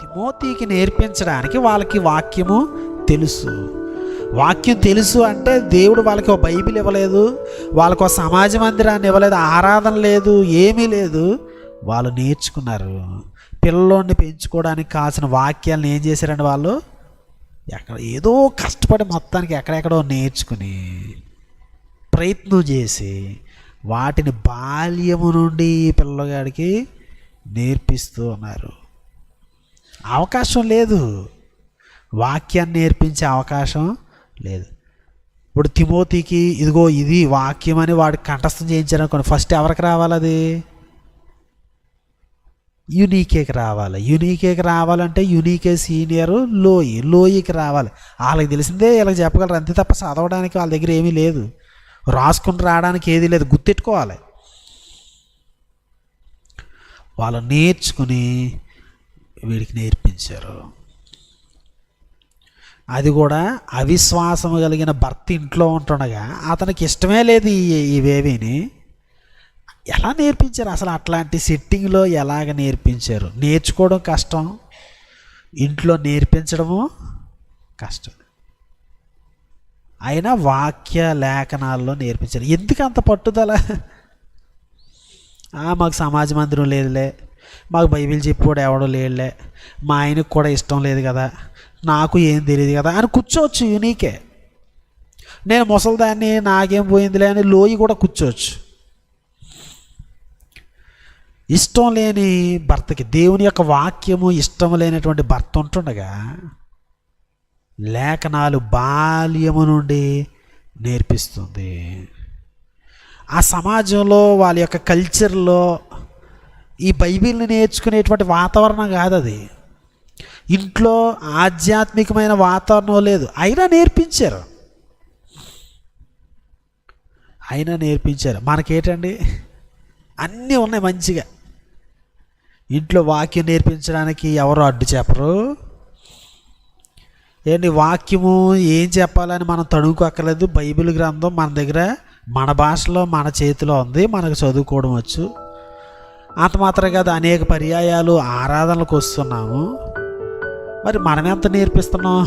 తిమోతికి నేర్పించడానికి వాళ్ళకి వాక్యము తెలుసు. వాక్యం తెలుసు అంటే దేవుడు వాళ్ళకి ఒక బైబిల్ ఇవ్వలేదు వాళ్ళకు ఒక సమాజ మందిరాన్ని ఇవ్వలేదు ఆరాధన లేదు ఏమీ లేదు. వాళ్ళు నేర్చుకున్నారు. పిల్లల్ని పెంచుకోవడానికి కావాల్సిన వాక్యాలను ఏం చేశారండి వాళ్ళు? ఎక్కడ ఏదో కష్టపడి మొత్తానికి ఎక్కడెక్కడో నేర్చుకుని ప్రయత్నం చేసి వాటిని బాల్యము నుండి పిల్లగాడికి నేర్పిస్తూ ఉన్నారు. అవకాశం లేదు. వాక్యాన్ని నేర్పించే అవకాశం లేదు. ఇప్పుడు తిమోతికి ఇదిగో ఇది వాక్యం అని వాడికి కంఠస్థం చేయించారనుకోండి ఫస్ట్ ఎవరికి రావాలి అది? యునీకేకి రావాలి. యునీకేకి రావాలంటే యునీకే సీనియర్ లోయి లోయికి రావాలి. వాళ్ళకి తెలిసిందే వీళ్ళకి చెప్పగలరు. అంతే తప్ప చదవడానికి వాళ్ళ దగ్గర ఏమీ లేదు. రాసుకుని రావడానికి ఏది లేదు గుర్తెట్టుకోవాలి. వాళ్ళు నేర్చుకుని వీడికి నేర్పించారు. అది కూడా అవిశ్వాసం కలిగిన భర్త ఇంట్లో ఉంటుండగా అతనికి ఇష్టమే లేదు ఈ ఇవేవిని ఎలా నేర్పించారు? అసలు అట్లాంటి సెట్టింగ్లో ఎలాగ నేర్పించారు? నేర్చుకోవడం కష్టం ఇంట్లో నేర్పించడము కష్టం. అయినా వాక్య లేఖనాల్లో నేర్పించారు. ఎందుకు అంత పట్టుదల? మాకు సమాజ మందిరం లేదులే. మాకు బైబిల్ చెప్పాడు ఎవడో లేదులే మా ఆయనకు కూడా ఇష్టం లేదు కదా. నాకు ఏం తెలియదు కదా అని కూర్చోవచ్చు యూనికే నేను ముసలిదాన్ని నాకేం పోయిందిలే అని లోయి కూడా కూర్చోవచ్చు. ఇష్టం లేని భర్తకి దేవుని యొక్క వాక్యము ఇష్టం లేనటువంటి భర్త ఉంటుండగా లేఖనాలు బాల్యము నుండి నేర్పిస్తుంది. ఆ సమాజంలో వాళ్ళ యొక్క కల్చర్లో ఈ బైబిల్ని నేర్చుకునేటువంటి వాతావరణం కాదు అది. ఇంట్లో ఆధ్యాత్మికమైన వాతావరణం లేదు. అయినా నేర్పించారు. అయినా నేర్పించారు. మనకేటండి? అన్నీ ఉన్నాయి మంచిగా. ఇంట్లో వాక్యం నేర్పించడానికి ఎవరు అడ్డు చెప్పరు. ఏంటి వాక్యము ఏం చెప్పాలని మనం తణుకోక్కర్లేదు. బైబిల్ గ్రంథం మన దగ్గర మన భాషలో మన చేతిలో ఉంది. మనకు చదువుకోవడం వచ్చు. అంత మాత్రమే కాదు అనేక పర్యాయాలు ఆరాధనలకు వస్తున్నాము. మరి మనం ఎంత నేర్పిస్తున్నాం?